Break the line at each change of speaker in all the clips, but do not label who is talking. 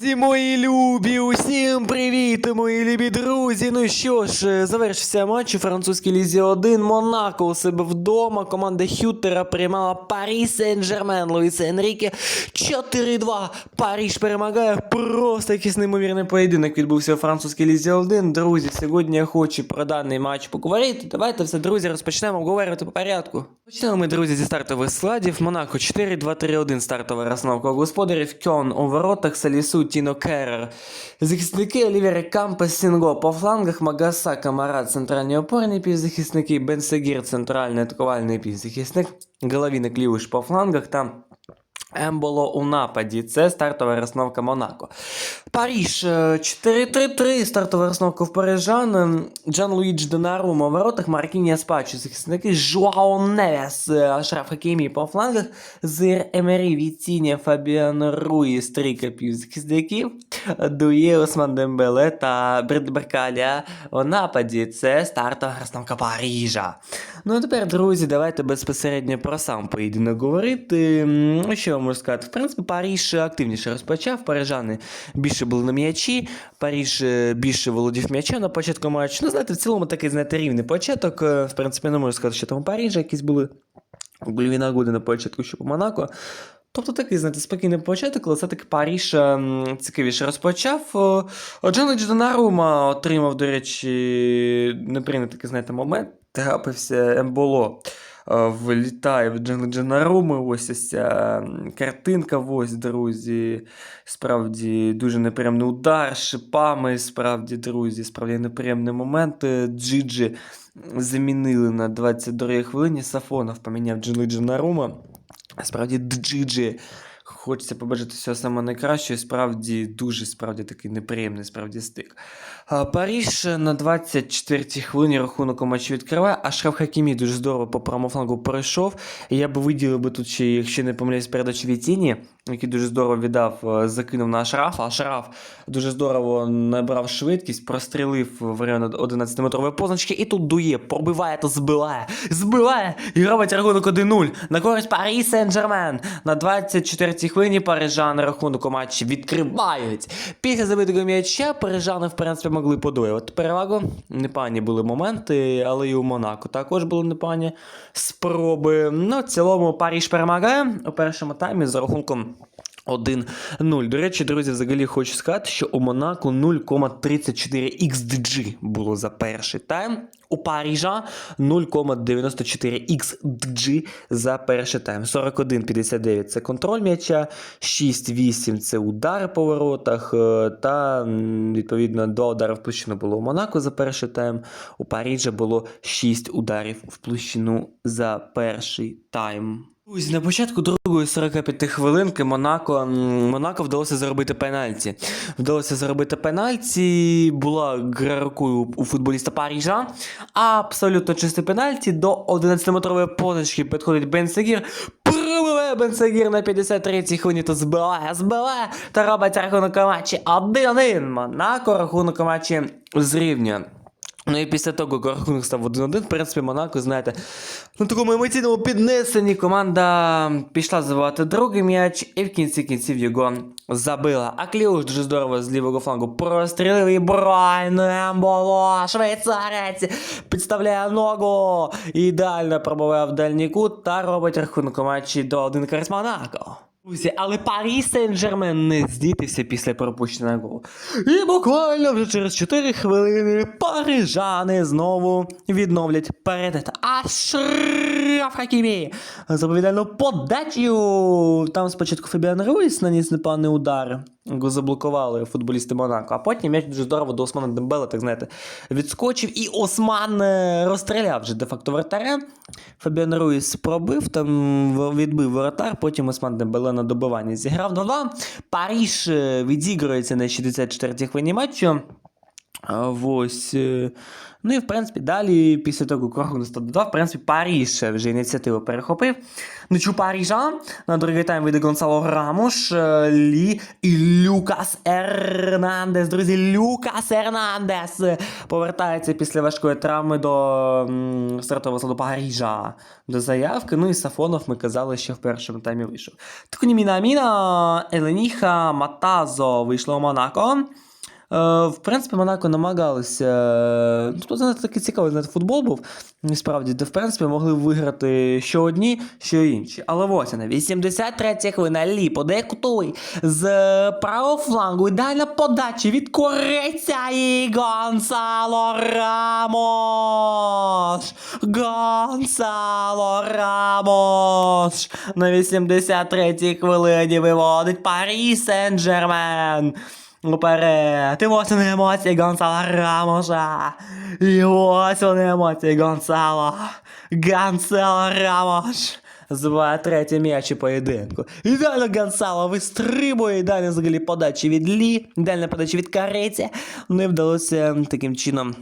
Всі мої любі, усім привіт, мої любі друзі. Ну що ж, е, завершився матч у французькій лізі 1. Монако у себе вдома. Команда Хютера приймала Парі Сен-Жермен Луїса Енріке 4-2. Паріж перемагає. Просто якийсь неймовірний поєдинок відбувся у французькій лізі 1. Друзі, сьогодні я хочу про даний матч поговорити. Давайте все, друзі, розпочнемо обговорювати по порядку. Почнемо ми, друзі, зі стартових складів. Монако 4-2-3-1 стартова розновка господарів. Кьон у воротах, Салісу, Тіно Керрер. Захисники Олівери Кампес, Сінго по флангах, Магаса, Камара, центральні опорні півзахисники, Бенсегір, центральний атакувальний півзахисник, Головіник Лівиш по флангах та Емболо у нападі. Це стартова розновка Монако. Паріж е, 4-3-3. Стартова розновка в парижан. Ем, Джан Луїдж Донарума у воротах, Маркіні Спачу, захисники, Жуао Невес, е, Ашраф Хакімі по флангах, Зир Емері, Віціння, Фабіан Руїс, трійка півзахисників, Дує, Осман Дембеле та Бред Беркаля у нападі. Це стартова розновка Парижа. Ну а тепер, друзі, давайте безпосередньо про сам поєдинок говорити. Що можу сказати? В принципі, Паріж активніше розпочав. Парижани більше були на м'ячі. Паріж е, більше володів м'яча на початку матчу. Ну, знаєте, в цілому такий, знаєте, рівний початок. Е, В принципі, не можу сказати, що там у Парижа якісь були гольові нагоди на початку, що по Монако. Тобто такий, знаєте, спокійний початок, але все-таки Паріж ем, цікавіше розпочав. О, Джанич Донарума отримав, до речі, неприйнятий знаєте, момент. Трапився Емболо. Е, Влітає в Джанич Донаруми. Ось ось ця картинка, ось, друзі. Справді дуже неприємний удар, шипами, справді, друзі, справді неприємний момент. Е, Джиджі замінили на 22 хвилині. Сафонов поміняв Джанич Донарума. Справді Джиджі. Хочеться побажати всього саме найкращого. Справді дуже справді такий неприємний справді стик. Паріж на 24-й хвилині рахунок у матчі відкриває, а Шраф Хакімі дуже здорово по правому флангу пройшов. І я б виділив би тут ще, якщо не помиляюсь, передачу Вітіні, який дуже здорово віддав, е, закинув на Ашрафа. А Ашраф дуже здорово набрав швидкість, прострілив в район 11-метрової позначки, і тут дує, пробиває та збиває. Збиває і робить рахунок 1-0 на користь Парі Сен-Жермен. На 24-й хвилині парижани рахунок у матчі відкривають. Після забитого м'яча парижани, в принципі, могли подвоювати перевагу. Непогані були моменти, але і у Монако також були непогані спроби. Ну, в цілому Паріж перемагає у першому таймі за рахунком 1-0. До речі, друзі, взагалі хочу сказати, що у Монако 0,34 XDG було за перший тайм. У Парижа 0,94 XDG за перший тайм. 41,59 це контроль м'яча, 6,8 це удари по воротах, е, та відповідно 2 удари в площину було у Монако за перший тайм. У Парижа було 6 ударів в площину за перший тайм. Друзі, на початку другої 45 хвилинки Монако, Монако вдалося заробити пенальті. Вдалося заробити пенальті. Була гра рукою у футболіста Парижа. Абсолютно чисте пенальті. До 11-метрової позначки підходить Бенсегір. Пробиває Бенсегір на 53-й хвилині та збиває, збиває та робить рахунок матчі 1-1. Монако рахунок матчі зрівнює. Ну і після того, як рахунок став 1-1, в принципі, Монако, знаєте, на такому емоційному піднесенні команда пішла забивати другий м'яч і в кінці кінців його забила. А Кліуш дуже здорово з лівого флангу прострілив і Брайан Емболо, швейцарець, підставляє ногу, ідеально пробиває в дальній кут та робить рахунок матчі до 1 користь Монако. Друзі, але Парі Сен-Жермен не здітився після пропущеного голу. І буквально вже через 4 хвилини парижани знову відновлять передат. А Шраф Хакімі заповідальну подачу. Там спочатку Фабіан Руїс наніс непоганий удар. Його заблокували футболісти Монако, а потім м'яч дуже здорово до Османа Дембела, так знаєте, відскочив, і Осман е, розстріляв вже де-факто вратаря. Фабіан Руїс пробив, там відбив воротар, потім Осман Дембеле на добиванні зіграв 2-2. Паріж е, відігрується на 64-й хвилині матчу. Ось. е, Ну і в принципі далі, після того, як став 2, в принципі, Паріж вже ініціативу перехопив. М'ячу Парижа на другий тайм вийде Гонсало Рамош, е, Лі і Люкас Ернандес. Друзі, Люкас Ернандес повертається після важкої травми до стартового складу Парижа до заявки. Ну і Сафонов ми казали, що в першому таймі вийшов. Таку Мінаміна, Еленіха, Матазо вийшло у Монако. Е, в принципі, Монако намагалися. Ну, тут знаєте, такий цікавий знаєте, футбол був. Насправді, де в принципі могли виграти що одні, що інші. Але ось вона, 83 хвилина, Лі подає кутовий з правого флангу. Ідеальна подача від корейця і Гонсало Рамош. Гонсало Рамош. На 83 й хвилині виводить Парі Сен-Жермен. Уперед. І ось вони емоції Гонсала Рамоша. І ось вони емоції Гонсало. Гонсало Рамош. Збиває третій м'яч поєдинку. Ідеально Гонсало вистрибує, ідеально взагалі подачі від Лі, ідеальна подача від Кареці. Не вдалося таким чином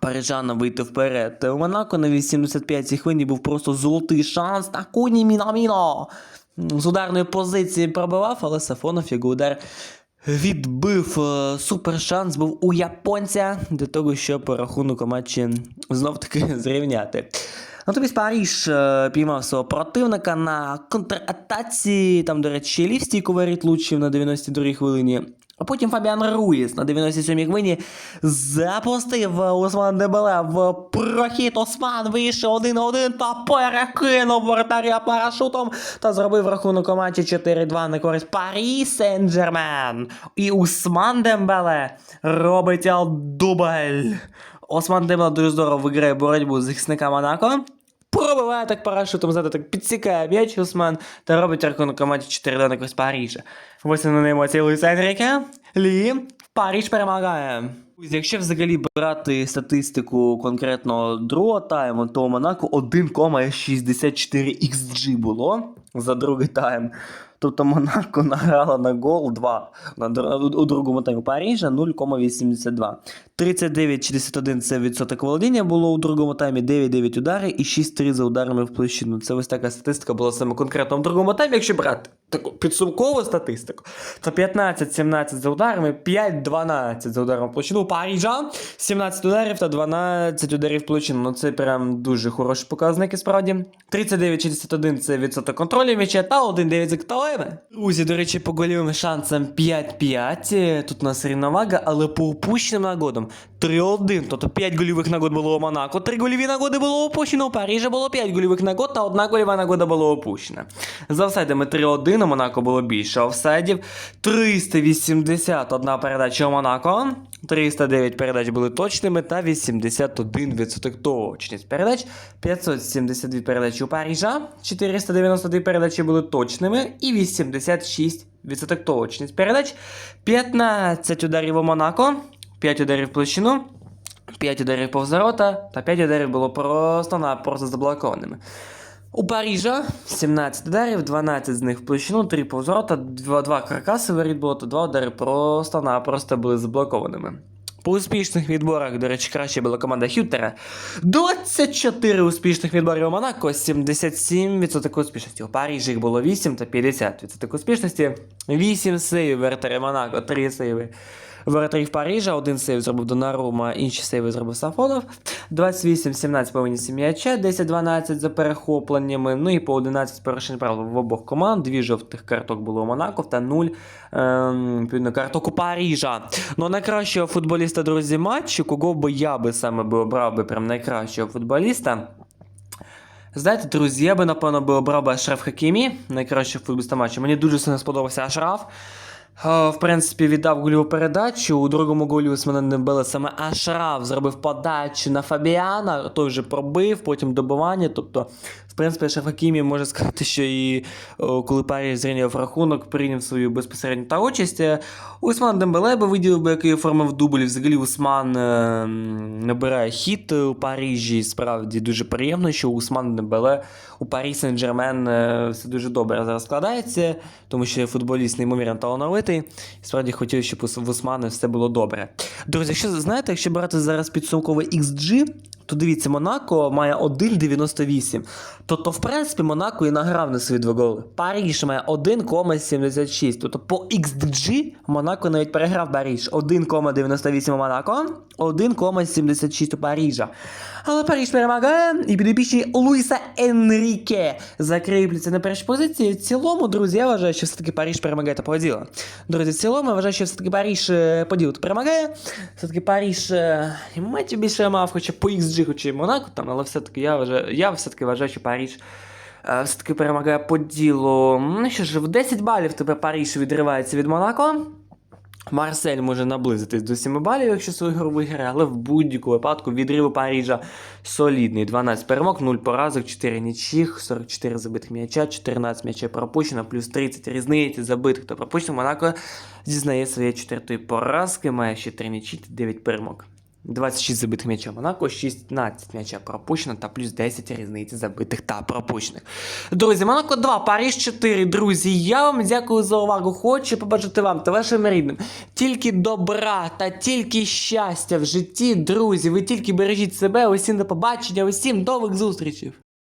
парижанам вийти вперед. У Монако на 85-й хвилині був просто золотий шанс на куні Мінаміно. З ударної позиції пробивав, але Сафонов його удар відбив. Е, Супер шанс був у японця для того, щоб рахунок матчі знов таки зрівняти. Натомість Паріж е, піймав свого противника на контратаці. Там, до речі, лів стійку лучів на 92-й хвилині. А потім Фабіан Руїс на 97-й хвилині запустив Осман Дебеле в прохід. Осман вийшов один-один та перекинув вратаря парашутом та зробив рахунок у матчі 4-2 на користь Парі Сен-Жермен. І Усман Дембеле робить дубль. Осман Дембеле дуже здорово виграє боротьбу з захисника Монако. Пробиває так парашутом, знаєте, так підсікає м'яч Усман та робить рахунок матчі 4 на користь Парижа. Ось на емоції Луїса Енріке. Лі, Париж перемагає. Якщо взагалі брати статистику конкретно другого тайму, то у Монако 1,64 XG було за другий тайм. Тобто Монако награла на гол 2 на, у другому таймі Парижа 0,82. 39-61 це відсоток володіння було у другому таймі, 9-9 удари і 6-3 за ударами в площину. Це ось така статистика була саме конкретно в другому таймі, якщо брати таку підсумкову статистику, то 15-17 за ударами, 5-12 за ударами в площину. Парижа 17 ударів та 12 ударів в площину. Ну це прям дуже хороші показники справді. 39-61 це відсоток контролю м'яча та 1-9 за каталеми. Друзі, до речі, по голівим шансам 5-5. Тут у нас рівновага, але по упущеним нагодам 3-1. Тобто 5 гольових нагод було у Монако, 3 гольові нагоди було опущено. У Парижа було 5 гольових нагод та 1 гольова нагода була опущена. За офсайдами 3-1 у Монако було більше офсайдів. 381 передача у Монако. 309 передач були точними та 81% точність передач. 572 передачі у Парижа. 492 передачі були точними і 86% точність передач. 15 ударів у Монако. 5 ударів в площину. 5 ударів повз ворота та 5 ударів було просто-напросто заблокованими. У Парижа 17 ударів, 12 з них в площину, 3 повзворота, 2, 2 каркаси воріт було, та 2 удари просто-напросто були заблокованими. По успішних відборах, до речі, краще була команда Хютера. 24 успішних відборів у Монако, 77% успішності. У Парижі їх було 8 та 50% успішності. 8 сейвів воротаря Монако, 3 сейви воротарів Парижа, один сейв зробив Донарума, інші сейви зробив Сафонов. 28-17 повинні м'яча, 10-12 за перехопленнями, ну і по 11 порушень правил в обох команд. Дві жовтих карток було у Монако та 0 ем, карток у Парижа. Ну, найкращого футболіста, друзі, матчу, кого би я би саме би обрав би прям найкращого футболіста. Знаєте, друзі, я би, напевно, би обрав би Ашраф Хакімі, найкращого футболіста матчу. Мені дуже сильно сподобався Ашраф. Е, В принципі, віддав гольову передачу. У другому голі мене не били саме Ашраф. Зробив подачу на Фабіана, той вже пробив, потім добивання. Тобто принципі, Шеф Хакімі може сказати, що і коли Парі зрівняв рахунок, прийняв свою безпосередню та участь. Е, Усман Дембеле би виділив би, який оформив дубль. Взагалі Усман е, набирає хіт у Парижі. Справді дуже приємно, що Усман Дембеле у Парі Сен-Джермен е, все дуже добре зараз складається, тому що футболіст неймовірно талановитий. Справді хотів, щоб у Усмана все було добре. Друзі, якщо знаєте, якщо брати зараз підсумковий XG, то дивіться, Монако має 1,98. Тобто, в принципі, Монако і награв на свої два голи. Паріж має 1,76. Тобто по XG Монако навіть переграв Паріж. 1,98 у Монако, 1,76 у Парижа. Але Паріж перемагає, і підопічні Луїса Енріке закріплюється на першій позиції. В цілому, друзі, я вважаю, що все-таки Паріж перемагає та по ділу. Друзі, в цілому, я вважаю, що все-таки Паріж е, по ділу перемагає. Все-таки Паріж е, і матчів більше мав, хоча по XG, хоча і Монако там, але все-таки я вважаю, я все-таки вважаю, що Паріж е, все-таки перемагає по ділу. Ну що ж, в 10 балів тепер Паріж відривається від Монако. Марсель може наблизитись до 7 балів, якщо свою гру виграє, але в будь-якому випадку відрив Парижа солідний. 12 перемог, 0 поразок, 4 нічих, 44 забитих м'яча, 14 м'ячей пропущено, плюс 30 різниці забитих та пропущено. Монако зізнає своє 4 поразки, має ще 3 нічі та 9 перемог. 26 забитих м'яча Монако, 16 м'яча пропущено та плюс 10 різниці забитих та пропущених. Друзі, Монако 2, Париж 4. Друзі, я вам дякую за увагу. Хочу побажати вам та вашим рідним тільки добра та тільки щастя в житті, друзі. Ви тільки бережіть себе. Усім до побачення, усім нових зустрічей.